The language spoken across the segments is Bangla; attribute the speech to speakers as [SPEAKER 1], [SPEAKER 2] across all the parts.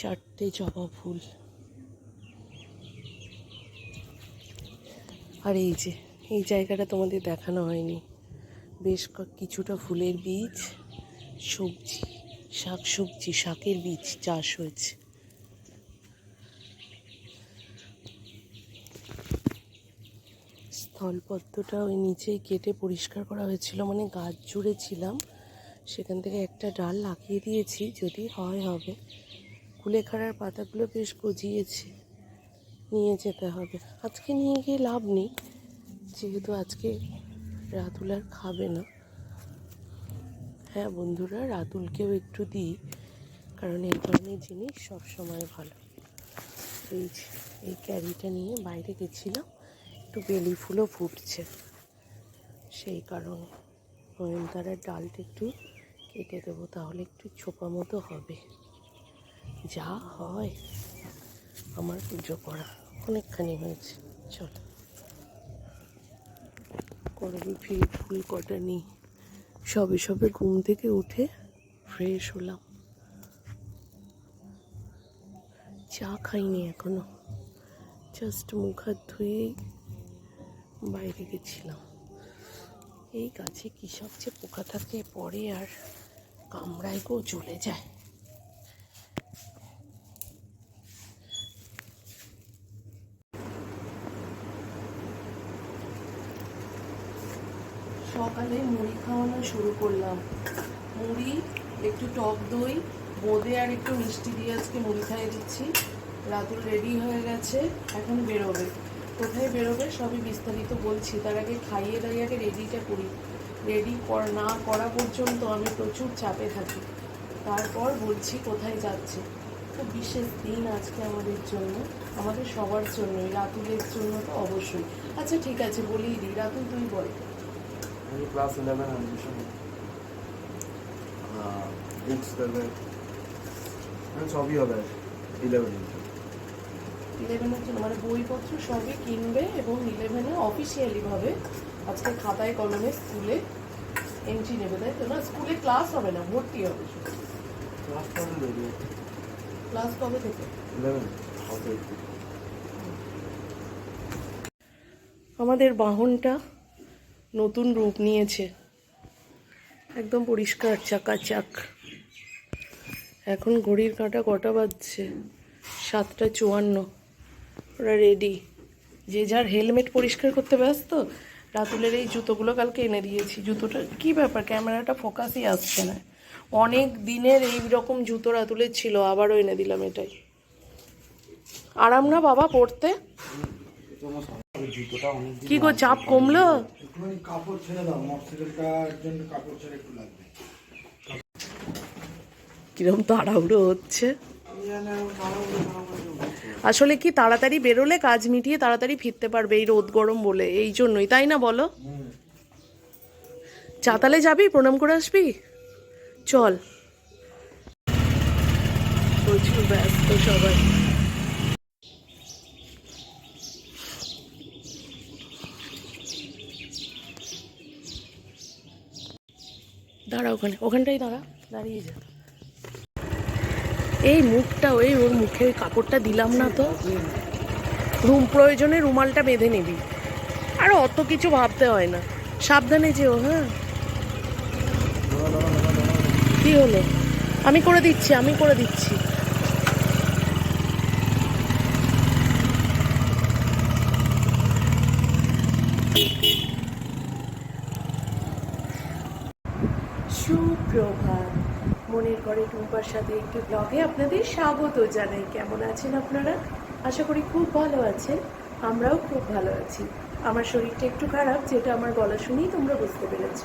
[SPEAKER 1] চারটে জবা ফুল। আর এই যে, এই জায়গাটা তোমাদের দেখানো হয়নি। বেশ কিছুটা ফুলের বীজ, সবজি শাক সবজি শাকের বীজ চাষ হয়েছে। স্থলপদ্মটা ওই নিচেই কেটে পরিষ্কার করা হয়েছিল মানে গাছ জুড়ে ছিলাম সেখান থেকে একটা ডাল লাগিয়ে দিয়েছি, যদি হয় হবে। কুলেখাড়ার পাতাগুলো বেশ গজিয়েছে। নিয়ে যেতে হবে। আজকে নিয়ে গিয়ে লাভ নেই। যেহেতু আজকে রাতুল আর খাবে না। হ্যাঁ বন্ধুরা, রাতুলকেও একটু দিই। কারণ এই ধরনের জিনিস সব সময় ভালো। এই এই ক্যারিটা নিয়ে বাইরে গেছিলাম। একটু বেলি ফুলও ফুটছে। সেই কারণে নয়নতারার ডালটা একটু কেটে দেবো, তাহলে একটু ছোপা মতো হবে। যা হয়। আমার পুজো করা অনেকখানি হয়েছে। চল। করবি ফিরে ফুল কটা নিই। সবে সবে ঘুম থেকে উঠে ফ্রেশ হলাম। চা খাইনি এখনও। জাস্ট মুখ হাত ধুয়েই বাইরে গেছিলাম। এই গাছে কী সব যে পোকা থাকে পরে আর কামড়ায় গো চলে যায়। সকালে মুড়ি খাওয়ানো শুরু করলাম। মুড়ি, একটু টক দই, বোঁদে আর একটু মিষ্টি দিয়ে আজকে মুড়ি খাইয়ে দিচ্ছি। রাতুল রেডি হয়ে গেছে, এখন বেরোবে। কোথায় বেরোবে সবই বিস্তারিত বলছি। তার আগে খাইয়ে দাইয়ে আগে রেডিটা করি। রেডি কর, না করা পর্যন্ত আমি প্রচুর চাপে থাকি। তারপর বলছি কোথায় যাচ্ছে। তো বিশেষ দিন আজকে আমাদের জন্য, আমাদের সবার জন্যই, রাতুলের জন্য তো অবশ্যই। আচ্ছা ঠিক আছে, বলেই দিই। রাতুল, তুই বল।
[SPEAKER 2] আমি ক্লাস ইলেভেন অ্যাডমিশন বুকস দেবে মানে সবই হবে ইলেভেন
[SPEAKER 1] ইলেভেনের জন্য। মানে বইপত্র সবই কিনবে এবং ইলেভেনে অফিসিয়ালি ভাবে আজকে খাতায় কলমে স্কুলে এন্ট্রি নেবে তাই তো না? স্কুলে ক্লাস হবে না ভর্তি হবে
[SPEAKER 2] ক্লাস কবে দেবে?
[SPEAKER 1] ক্লাস কবে থেকে
[SPEAKER 2] ইলেভেন হবে
[SPEAKER 1] আমাদের বাহনটা নতুন রূপ নিয়েছে। একদম পরিষ্কার, চাকাচাক। এখন ঘড়ির কাঁটা কটা বাজছে? সাতটা চুয়ান্ন। ওরা রেডি যে যার হেলমেট পরিষ্কার করতে ব্যস্ত, রাতুলের এই জুতোগুলো কালকে এনে দিয়েছি। জুতোটা, কি ব্যাপার? ক্যামেরাটা ফোকাসই আসছে না। অনেক দিনের এই রকম জুতো রাতুলের ছিল, আবারও এনে দিলাম এটাই। আরাম না বাবা পড়তে? কি গো চাপ কমলো?
[SPEAKER 3] কাপড় ছেড়ে দাও মোটরসাইকেলটার জন্য কাপড় ছেড়ে একটু লাগবে।
[SPEAKER 1] কিরম তাড়াহুড়ো হচ্ছে? আসলে কি তাড়াতাড়ি বেরোলে কাজ মিটিয়ে তাড়াতাড়ি ফিরতে পারবে এই রোদ গরম বলে? এই জন্যই তাই না বলো? চাতালে যাবি? প্রণাম করে আসবি? চল। প্রচুর ব্যস্ত সবাই। দাঁড়া ওখানে, ওখানটাই দাঁড়া, দাঁড়িয়ে যা। এই মুখটা ওই ওর মুখে কাপড়টা দিলাম না তো। রুম প্রয়োজনে রুমালটা বেঁধে নিবি। আর অত কিছু ভাবতে হয় না। সাবধানে যেও হ্যাঁ? কি হলো? আমি করে দিচ্ছি, আমি করে দিচ্ছি। টুম্পার সাথে একটি ব্লগে আপনাদের স্বাগত জানাই। কেমন আছেন আপনারা? আশা করি খুব ভালো আছেন। আমরাও খুব ভালো আছি। আমার শরীরটা একটু খারাপ, যেটা আমার গলা শুনেই তোমরা বুঝতে পেরেছ।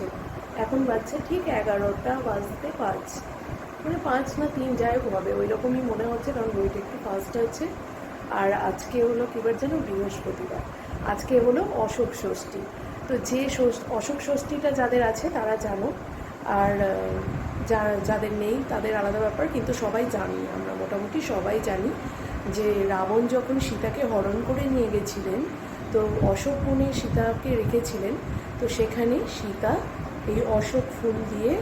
[SPEAKER 1] এখন বাচ্চা ঠিক এগারোটা বাজতে পাঁচ। মানে পাঁচ না তিন, যাই হোক হবে ওই রকমই মনে হচ্ছে, কারণ বইটা একটু ফাস্ট আছে। আর আজকে হলো কিবার যেন বৃহস্পতিবার। আজকে হলো অশোক ষষ্ঠী। তো যে অশোক ষষ্ঠীটা যাদের আছে তারা জানো। আর আহ, যা- যাদের নেই তাদের আলাদা ব্যাপার কিন্তু সবাই জানি আমরা মোটামুটি সবাই জানি যে রাবণ যখন সীতাকে হরণ করে নিয়ে গেছিলেন তো অশোক বনে সীতাকে রেখেছিলেন তো সেখানে সীতা এই অশোক ফুল দিয়ে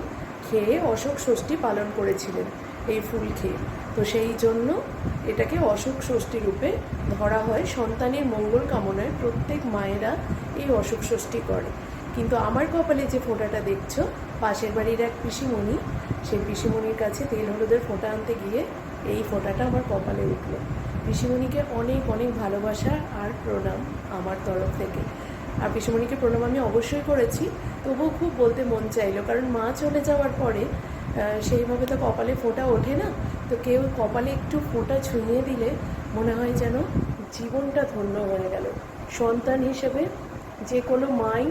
[SPEAKER 1] খেয়ে অশোক ষষ্ঠী পালন করেছিলেন এই ফুল খেয়ে। তো সেই জন্য এটাকে অশোক ষষ্ঠী রূপে ধরা হয়। সন্তানের মঙ্গল কামনায় প্রত্যেক মায়েরা এই অশোক ষষ্ঠী করে। কিন্তু আমার কপালে যে ফোঁটাটা দেখছ, পাশের বাড়ির এক পিসিমণি, সেই পিসিমণির কাছে তেল হলুদের ফোঁটা আনতে গিয়ে এই ফোঁটাটা আমার কপালে উঠল। পিসিমণিকে অনেক অনেক ভালোবাসা আর প্রণাম আমার তরফ থেকে। আর পিসিমণিকে প্রণাম আমি অবশ্যই করেছি, তবুও খুব বলতে মন চাইলো, কারণ মা চলে যাওয়ার পরে সেইভাবে তো কপালে ফোঁটা ওঠে না। তো কেউ কপালে একটু ফোঁটা ছুঁয়ে দিলে মনে হয় যেন জীবনটা ধন্য হয়ে গেল। সন্তান হিসেবে যে কোনো মাই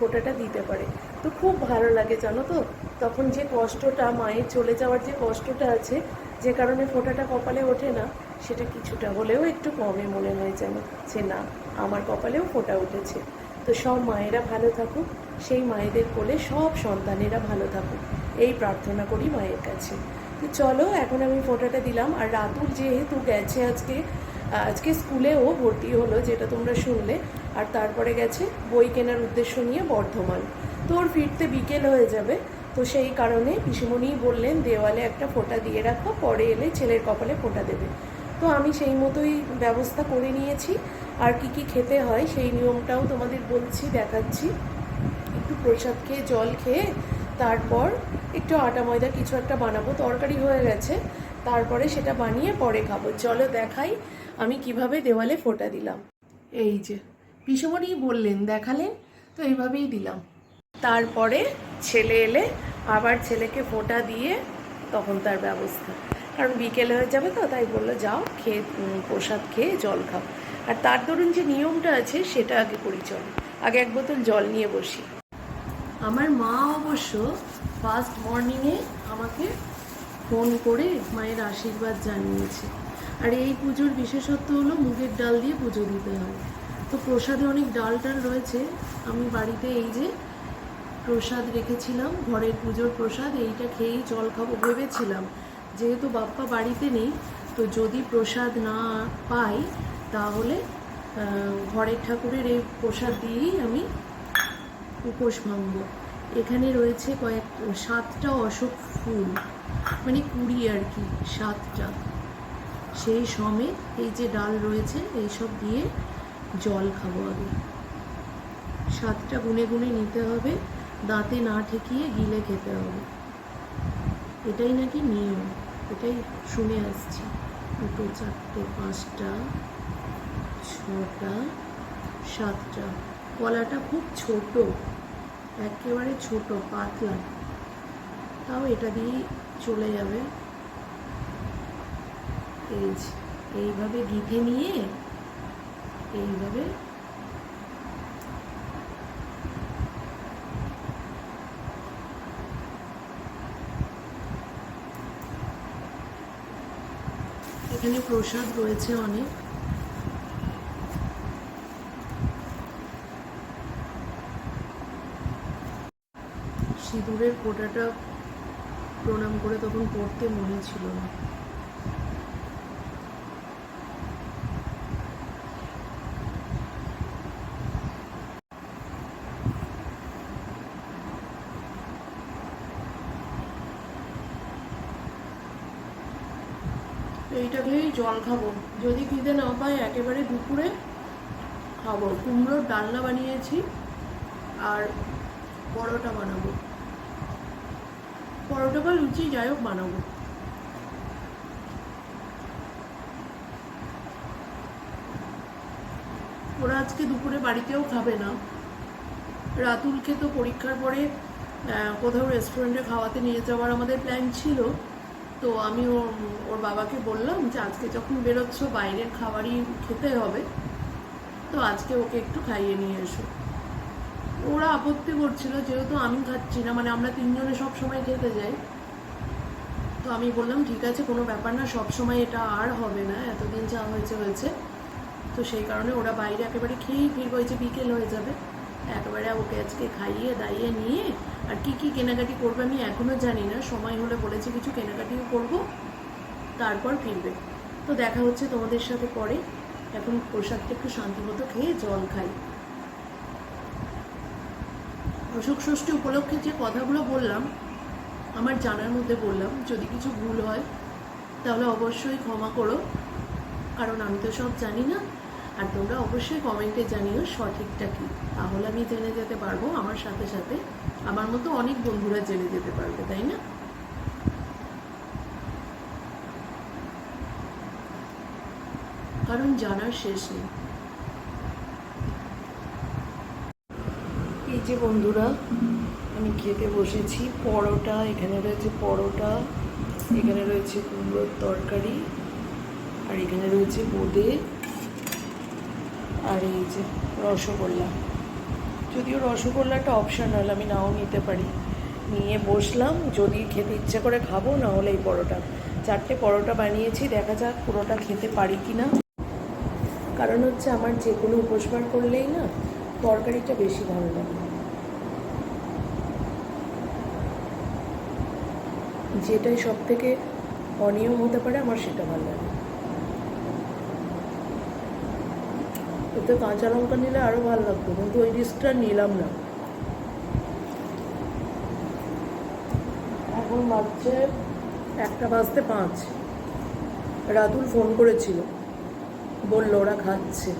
[SPEAKER 1] ফোঁটাটা দিতে পারে। তো খুব ভালো লাগে, জানো তো? তখন যে কষ্টটা, মায়ের চলে যাওয়ার যে কষ্টটা আছে, যে কারণে ফোঁটাটা কপালে ওঠে না, সেটা কিছুটা হলেও একটু কমে মনে হয় যেন, যে না, আমার কপালেও ফোঁটা উঠেছে। তো সব মায়েরা ভালো থাকুক, সেই মায়েদের কোলে সব সন্তানেরা ভালো থাকুক, এই প্রার্থনা করি মায়ের কাছে। তো চলো, এখন আমি ফোঁটাটা দিলাম, আর রাতুল যেহেতু গেছে আজকে আজকে স্কুলেও ভর্তি হলো, যেটা তোমরা শুনলে আর তারপরে গেছে বই কেনার উদ্দেশ্য নিয়ে বর্ধমান। তো ওর ফিরতে বিকেল হয়ে যাবে, তো সেই কারণে পিসিমণি বললেন, দেওয়ালে একটা ফোঁটা দিয়ে রাখো, পরে এলে ছেলের কপালে ফোঁটা দেবে। তো আমি সেই মতোই ব্যবস্থা করে নিয়েছি। আর কি কি খেতে হয় সেই নিয়মটাও তোমাদের বলছি, দেখাচ্ছি। একটু প্রসাদ খেয়ে, জল খেয়ে, তারপর একটু আটা ময়দা কিছু একটা বানাবো, তরকারি হয়ে গেছে। তারপরে সেটা বানিয়ে পরে খাব। চলো দেখাই আমি কীভাবে দেওয়ালে ফোঁটা দিলাম। এই যে। পিসমণি বললেন, দেখালেন? তো এইভাবেই দিলাম। তারপরে ছেলে এলে আবার ছেলেকে ফোঁটা দিয়ে তখন তার ব্যবস্থা। কারণ বিকেল হয়ে যাবে তো, তাই বলল, যাও, খেয়ে প্রসাদ খেয়ে জল খাও। আর তার দরুন যে নিয়মটা আছে, সেটা আগে করি, চলো। আগে এক বোতল জল নিয়ে বসি। আমার মা অবশ্য ফার্স্ট মর্নিংয়ে আমাকে ফোন করে মায়ের আশীর্বাদ জানিয়েছে। আর এই পুজোর বিশেষত্ব হলো, মুগের ডাল দিয়ে পুজো দিতে হয়। তো প্রসাদে অনেক ডাল টাল রয়েছে। আমি বাড়িতে এই যে প্রসাদ রেখেছিলাম, ঘরের পুজোর প্রসাদ, এইটা খেয়েই জল খাব ভেবেছিলাম। যেহেতু বাপ্পা বাড়িতে নেই, তো যদি প্রসাদ না পাই, তাহলে ঘরের ঠাকুরের এই প্রসাদ দিয়েই আমি উপোস ভাঙব। এখানে রয়েছে কয়েক, সাতটা অশোক ফুল মানে কুড়ি আর কি, সাতটা। সেই সমেত এই যে ডাল রয়েছে, এইসব দিয়ে জল খাব আগে সাতটা গুনে গুনে নিতে হবে, দাঁতে না ঠেকিয়ে গিলে খেতে হবে। এটাই নাকি নিয়ম, এটাই শুনে আসছি। দুটো, চারটে, পাঁচটা, ছটা, সাতটা। কলাটা খুব ছোট, একেবারে ছোট, পাতলা। তাও এটা দিয়েই চলে যাবে। এইভাবে গিঁথে নিয়ে এইভাবে এখানে প্রসাদ রয়েছে অনেক। সিঁদুরের ফোঁটাটা প্রণাম করে তখন পড়তে মনে ছিল না। এইটা খেয়েই জল খাব। যদি খিদে না পাই একেবারে দুপুরে খাব। কুমড়োর ডালনা বানিয়েছি আর পরোটা বানাবো। পরোটা বা লুচি, যাই হোক, বানাবো। ওরা আজকে দুপুরে বাড়িতেও খাবে না। রাতুলকে তো পরীক্ষার পরে কোথাও রেস্টুরেন্টে খাওয়াতে নিয়ে যাওয়ার আমাদের প্ল্যান ছিল। তো আমি ওর ওর বাবাকে বললাম যে আজকে যখন বেরোচ্ছ, বাইরের খাবারই খেতে হবে। তো আজকে ওকে একটু খাইয়ে নিয়ে এসো। ওরা আপত্তি করছিল, যেহেতু আমি খাচ্ছি না মানে আমরা তিনজনে সব সময় খেতে যাই। তো আমি বললাম, ঠিক আছে, কোনো ব্যাপার না, সব সময় এটা আর হবে না, এতদিন যা হয়েছে হয়েছে। তো সেই কারণে ওরা বাইরে একেবারে খেয়েই ফিরবো যে বিকেল হয়ে যাবে। একেবারে ওকে আজকে খাইয়ে, দাইয়ে নিয়ে, আর কি কি কেনাকাটি করবে আমি এখনও জানি না। সময় হলে বলেছে কিছু কেনাকাটিও করব, তারপর ফিরবে। তো দেখা হচ্ছে তোমাদের সাথে পরে। এখন প্রসাদটা একটু শান্তিমতো খেয়ে জল খাই। অশোক ষষ্ঠী উপলক্ষে যে কথাগুলো বললাম, আমার জানার মধ্যে বললাম, যদি কিছু ভুল হয়, তাহলে অবশ্যই ক্ষমা করো। কারণ আমি তো সব জানি না। আর তোমরা অবশ্যই কমেন্টে জানিও সঠিকটা কি। তাহলে আমি জেনে যেতে পারব, আমার সাথে সাথে আমার মতো অনেক বন্ধুরা জেনে যেতে পারবে, তাই না? কারণ জানার শেষ নেই। এই যে বন্ধুরা, আমি খেতে বসেছি, পরোটা, এখানে রয়েছে পরোটা, এখানে রয়েছে কুমড়োর তরকারি, আর এখানে রয়েছে বোঁদে। আর এই যে রসগোল্লা। যদিও রসগোল্লাটা অপশনাল আমি নাও নিতে পারি। নিয়ে বসলাম, যদি খেতে ইচ্ছে করে খাব, না হলে এই পরোটা। চারটে পরোটা বানিয়েছি, দেখা যাক পুরোটা খেতে পারি কি না কারণ হচ্ছে আমার যে কোনো উপোসবার করলেই না, তরকারিটা বেশি ভালো লাগে। যেটাই সব থেকে অনিয়ম হতে পারে, আমার সেটা ভালো লাগে। এতে কাঁচা লঙ্কা নিলে আরও ভালো লাগতো, কিন্তু ওই রিস্কটা নিলাম না। এখন বাজছে একটা বাজতে পাঁচ। রাতুল ফোন করেছিল। বলল, ওরা খাচ্ছে।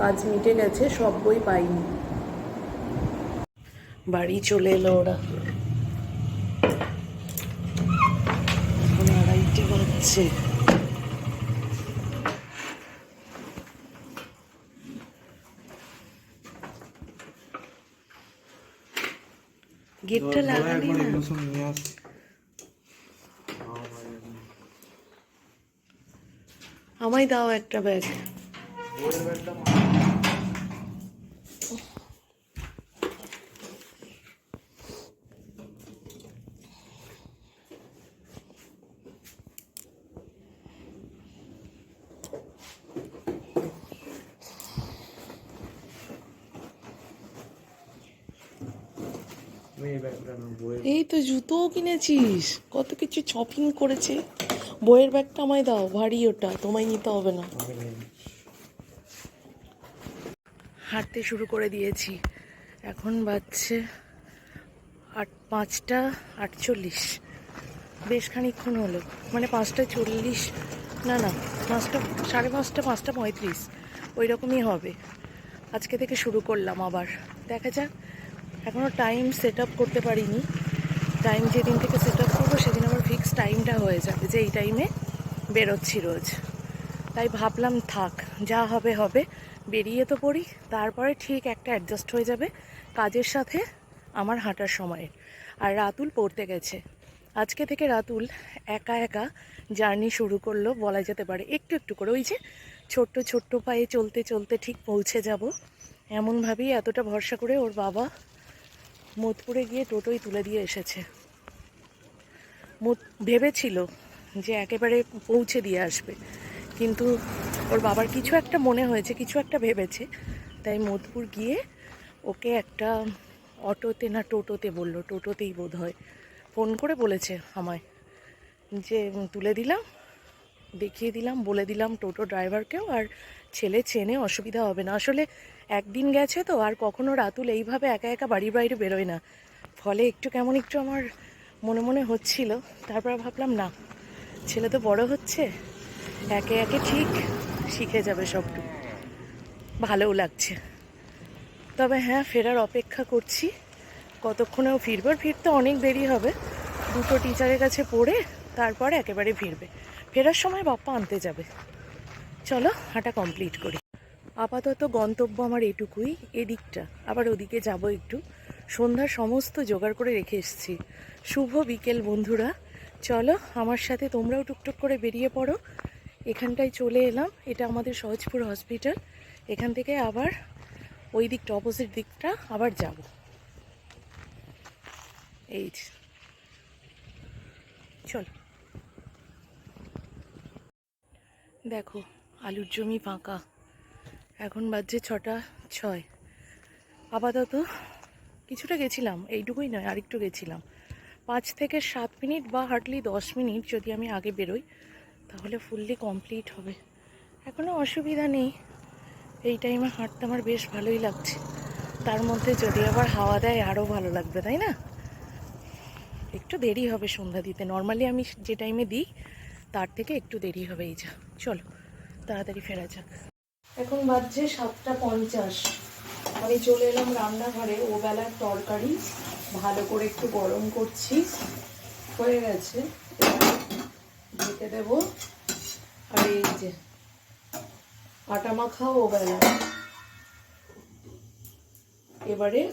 [SPEAKER 1] কাজ মিটে গেছে, সব বই পাইনি। বাড়ি চলে এলো ওরা। এখন আড়াইটে বাজছে। গেটটা লাগালি না আমায় দাও একটা ব্যাগ।
[SPEAKER 2] এই
[SPEAKER 1] তো জুতোও কিনেছিস। কত কিছু শপিং করেছে। বইয়ের ব্যাগটা আমায় দাও ভারী ওটা তোমায় নিতে হবে না। হাঁটতে শুরু করে দিয়েছি। এখন বাজছে আট পাঁচটা আটচল্লিশ। বেশ খানিকক্ষণ হলো। মানে পাঁচটা চল্লিশ না না পাঁচটা সাড়ে পাঁচটা পাঁচটা পঁয়ত্রিশ। ওই রকমই হবে। আজকে থেকে শুরু করলাম আবার। দেখা যাক এখনও টাইম সেট আপ করতে পারিনি। টাইম যেদিন থেকে সেট আপ করব, সেদিন আমার ফিক্স টাইমটা হয়ে যাবে, যে এই টাইমে বেরোচ্ছি রোজ। তাই ভাবলাম থাক, যা হবে হবে। বেরিয়ে তো পড়ি, তারপরে ঠিক একটা অ্যাডজাস্ট হয়ে যাবে কাজের সাথে আমার হাঁটার সময়ের আর রাতুল পড়তে গেছে। আজকে থেকে রাতুল একা একা জার্নি শুরু করল, বলা যেতে পারে একটু একটু করে। ওই যে ছোট্ট ছোট্ট পায়ে চলতে চলতে ঠিক পৌঁছে যাব, এমনভাবেই এতটা ভরসা করে ওর বাবা মোদপুরে গিয়ে টোটোই তুলে দিয়ে এসেছে। ভেবেছিল যে একেবারে পৌঁছে দিয়ে আসবে। কিন্তু ওর বাবার কিছু একটা মনে হয়েছে, কিছু একটা ভেবেছে। তাই মোদপুর গিয়ে ওকে একটা অটোতে না টোটোতে বলল, টোটোতেই বোধ হয় ফোন করে বলেছে আমায় যে তুলে দিলাম, দেখিয়ে দিলাম, বলে দিলাম টোটো ড্রাইভারকেও আর ছেলে চেনে অসুবিধা হবে না। আসলে একদিন গেছে তো, আর কখনো রাতুল এইভাবে একা একা বাড়ির বাইরে বেরোয় না। ফলে একটু কেমন একটু আমার মনে মনে হচ্ছিল। তারপর ভাবলাম, না, ছেলে তো বড় হচ্ছে, একে একে ঠিক শিখে যাবে সবটুকু। ভালোও লাগছে। তবে হ্যাঁ ফেরার অপেক্ষা করছি। কতক্ষণেও ফিরবার ফিরতে অনেক দেরি হবে। দুটো টিচারের কাছে পড়ে তারপরে একেবারে ফিরবে। ফেরার সময় বাপ্পা আনতে যাবে। চলো, হাঁটা কমপ্লিট করি। আপাতত গন্তব্য আমার এটুকুই, এদিকটা। আবার ওদিকে যাব একটু। সন্ধ্যার সমস্ত জোগাড় করে রেখে এসেছি। শুভ বিকেল, বন্ধুরা। চলো, আমার সাথে তোমরাও টুকটুক করে বেরিয়ে পড়ো। এখানটায় চলে এলাম। এটা আমাদের সহজপুর হসপিটাল এখান থেকে আবার ওই দিকটা অপোজিট দিকটা আবার যাব। এই। চলো। দেখো আলুর জমি ফাঁকা। এখন বাজছে ছটা ছয়। আপাতত কিছুটা গেছিলাম, এইটুকুই নয়, আরেকটু গেছিলাম। পাঁচ থেকে সাত মিনিট বা হার্ডলি দশ মিনিট যদি আমি আগে বেরোই, তাহলে ফুললি কমপ্লিট হবে। এখনও অসুবিধা নেই। এই টাইমে হাঁটতে আমার বেশ ভালোই লাগছে। তার মধ্যে যদি আবার হাওয়া দেয় আরও ভালো লাগবে, তাই না? একটু দেরি হবে সন্ধ্যা দিতে। নর্মালি আমি যে টাইমে দিই, তার থেকে একটু দেরি হবে, এই যা। চলো। তাড়াতাড়ি ফেরা যাক। এখন বাজছে সাতটা পঞ্চাশ। আমি চলে এলাম রান্নাঘরে। ও বেলার তরকারি। ভালো করে একটু গরম করছি। হয়ে গেছে। ঢেকে দেবো। আর এই যে, আটা মাখা ও বেলা এবারে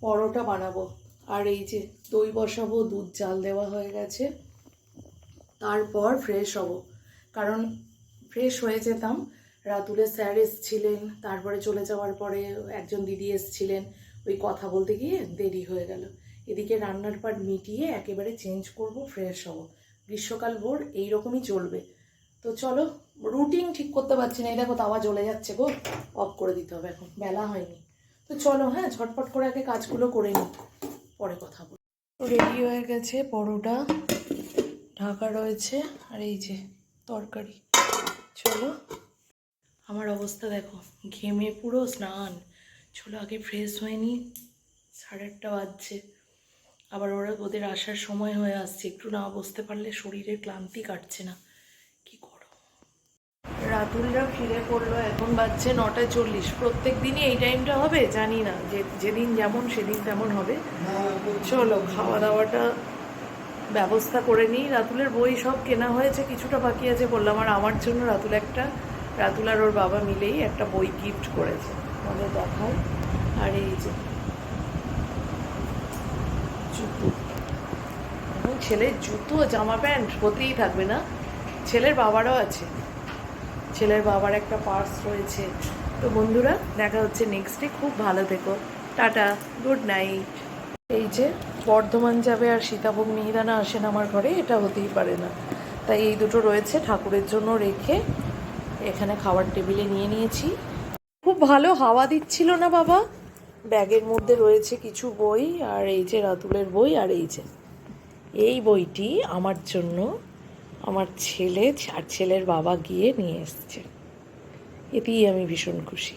[SPEAKER 1] পরোটা বানাবো। আর এই যে, দই বসাবো, দুধ জাল দেওয়া হয়ে গেছে। তারপর ফ্রেশ হব। কারণ ফ্রেশ হয়ে যেতাম। রাতুলে স্যার এসছিলেন, তারপরে চলে যাওয়ার পরে একজন দিদি এসছিলেন। ওই কথা বলতে গিয়ে দেরি হয়ে গেল। এদিকে রান্নার পাট মিটিয়ে একেবারে চেঞ্জ করব ফ্রেশ হব। গ্রীষ্মকাল ভোর এইরকমই চলবে। তো চলো রুটিন ঠিক করতে পারছি না। এই দেখো তাওয়া জ্বলে যাচ্ছে গো। অফ করে দিতে হবে এখন। বেলা হয়নি। তো চলো হ্যাঁ ঝটপট করে আগে কাজগুলো করে নিই। পরে কথা বল রেডি হয়ে গেছে পরোটা। ঢাকা রয়েছে। আর এই যে তরকারি। চলো। আমার অবস্থা দেখো, ঘেমে পুরো স্নান। চলো আগে ফ্রেশ হয়ে নিই, সাড়ে আটটা বাজছে। আবার ওরা ওদের আসার সময় হয়ে আসছে, একটু না বসতে পারলে শরীরের ক্লান্তি কাটছে না। কি করো? রাতুলরা ফিরে পড়ল, এখন বাজছে নটা চল্লিশ। প্রত্যেক দিনই এই টাইমটা হবে? জানি না, যে, যেদিন যেমন, সেদিন তেমন হবে। চলো খাওয়া দাওয়াটা ব্যবস্থা করে নিই। রাতুলের বই সব কেনা হয়েছে, কিছুটা বাকি আছে বললাম। আর আমার জন্য রাতুল একটা, রাতুল আর ওর বাবা মিলেই একটা বই গিফট করেছে। আমাদের দেখায় আর এই যে, জুতো। এখন ছেলের জুতো, জামা প্যান্ট হতেই থাকবে না। ছেলের বাবারও আছে। ছেলের বাবার একটা পার্স রয়েছে। তো বন্ধুরা, দেখা হচ্ছে নেক্সট ডে খুব ভালো থেকো। টাটা গুড নাইট এই যে বর্ধমান যাবে আর সীতাভোগ মিহিদানা আসেন আমার ঘরে, এটা হতেই পারে না। তাই এই দুটো রয়েছে, ঠাকুরের জন্য রেখে এখানে খাবার টেবিলে নিয়ে নিয়েছি। খুব ভালো হাওয়া দিচ্ছিল না বাবা। ব্যাগের মধ্যে রয়েছে কিছু বই, আর এই যে রাতুলের বই, আর এই যে। এই বইটি আমার জন্য আমার ছেলে আর ছেলের বাবা গিয়ে নিয়ে এসছে। এতেই আমি ভীষণ খুশি।